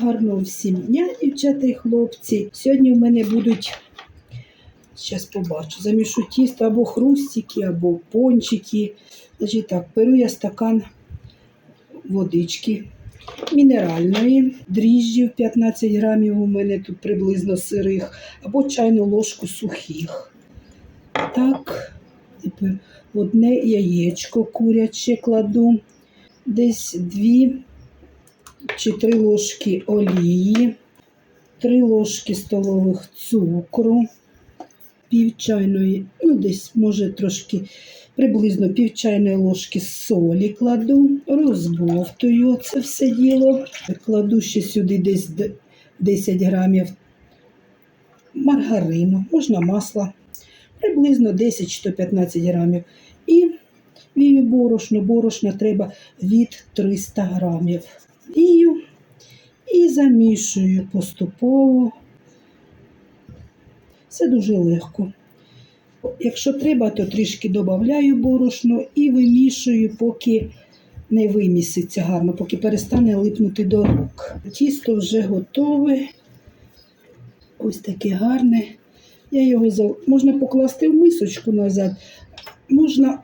Гарного всім дня, дівчата і хлопці. Сьогодні в мене будуть, зараз побачу, замішу тісто або хрустики, або пончики. Значить так, беру я стакан водички мінеральної, дріжджів 15 грамів у мене тут приблизно сирих, або чайну ложку сухих. Так, тепер одне яєчко куряче кладу, десь дві чи три ложки олії, три ложки столових цукру, пів чайної, ну десь може трошки приблизно пів чайної ложки солі кладу, розбовтую це все діло. Кладу ще сюди десь 10 грамів маргарину, можна масла, приблизно 10-15 грамів. І вію борошно, борошна треба від 300 грамів. Вію і замішую поступово. Все дуже легко. Якщо треба, то трішки додаю борошно і вимішую, поки не виміситься гарно, поки перестане липнути до рук. Тісто вже готове. Ось таке гарне. Я його можна покласти в мисочку назад, можна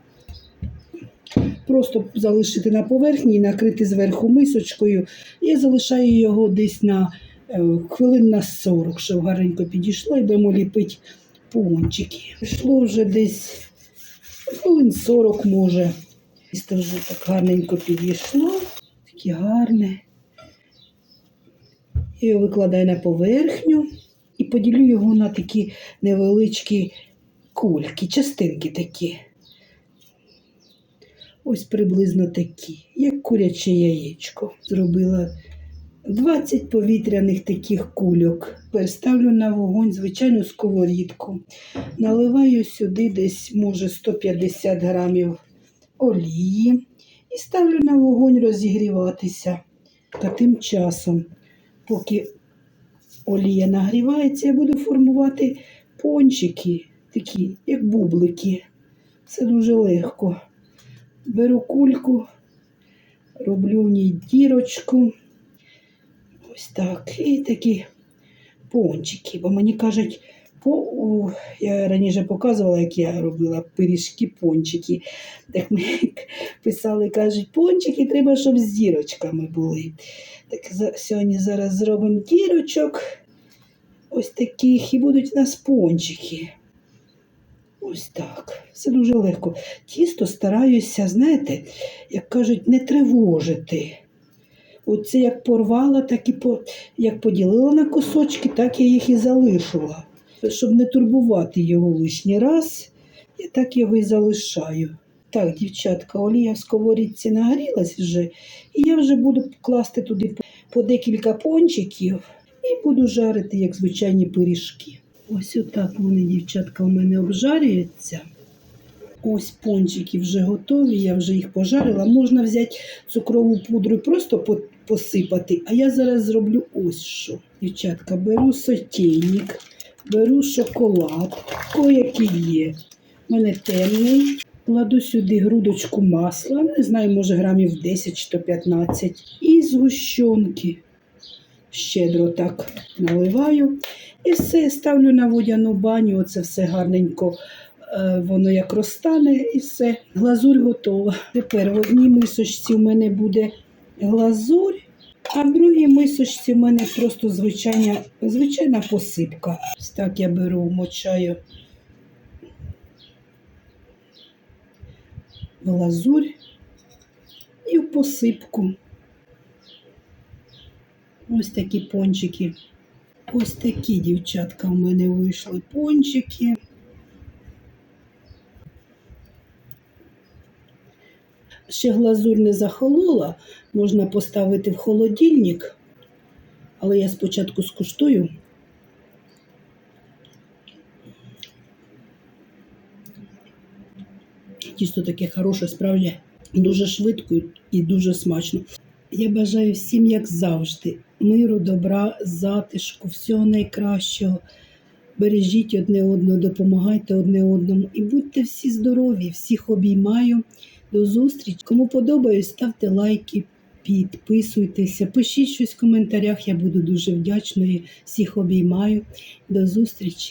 просто залишити на поверхні накрити зверху мисочкою. Я залишаю його десь на е, хвилин на 40, щоб гарненько підійшло, і будемо ліпити пончики. Пішло вже десь хвилин 40 може. Тісто вже так гарненько підійшло, таке гарне. Я його викладаю на поверхню і поділю його на такі невеличкі кульки, частинки такі. Ось приблизно такі, як куряче яєчко. Зробила 20 повітряних таких кульок. Тепер ставлю на вогонь звичайну сковорідку. Наливаю сюди десь, може, 150 грамів олії і ставлю на вогонь розігріватися. Та тим часом, поки олія нагрівається, я буду формувати пончики, такі, як бублики. Це дуже легко. Беру кульку, роблю в ній дірочку. Ось так. І такі пончики. Бо мені кажуть, по, я раніше показувала, як я робила пиріжки, пончики. Так мені писали, кажуть, пончики треба, щоб з дірочками були. Так сьогодні зараз зробимо дірочок. Ось таких і будуть у нас пончики. Ось так. Все дуже легко. Тісто стараюся, знаєте, як кажуть, не тривожити. Оце як порвала, так і по, як поділила на кусочки, так я їх і залишила. Щоб не турбувати його лишній раз, я так його і залишаю. Так, дівчатка, олія в сковорідці нагрілась вже, і я вже буду класти туди по- декілька пончиків і буду жарити, як звичайні пиріжки. Ось отак вони, дівчатка, у мене обжарюються. Ось пончики вже готові, я вже їх пожарила. Можна взяти цукрову пудру і просто посипати. А я зараз зроблю ось що. Дівчатка, беру сотейник, беру шоколад, який є. У мене темний. Кладу сюди грудочку масла, не знаю, може грамів 10 чи 15. І згущенки. Щедро так наливаю. І все ставлю на водяну баню. Оце все гарненько. е, Воно як розтане і все. Глазурь готова. Тепер в одній мисочці в мене буде глазурь, а в другій мисочці в мене просто звичайна, звичайна посипка. Ось так я беру, мочаю в глазурь і в посипку. Ось такі пончики. Ось такі, дівчатка, у мене вийшли пончики. Ще глазур не захолола, можна поставити в холодильник, але я спочатку скуштую. Тісто таке хороше, справді, дуже швидко і дуже смачно. Я бажаю всім, як завжди, миру, добра, затишку, всього найкращого. Бережіть одне одного, допомагайте одне одному і будьте всі здорові, всіх обіймаю. До зустрічі. Кому подобається, ставте лайки, підписуйтеся, пишіть щось в коментарях, я буду дуже вдячною. Всіх обіймаю. До зустрічі!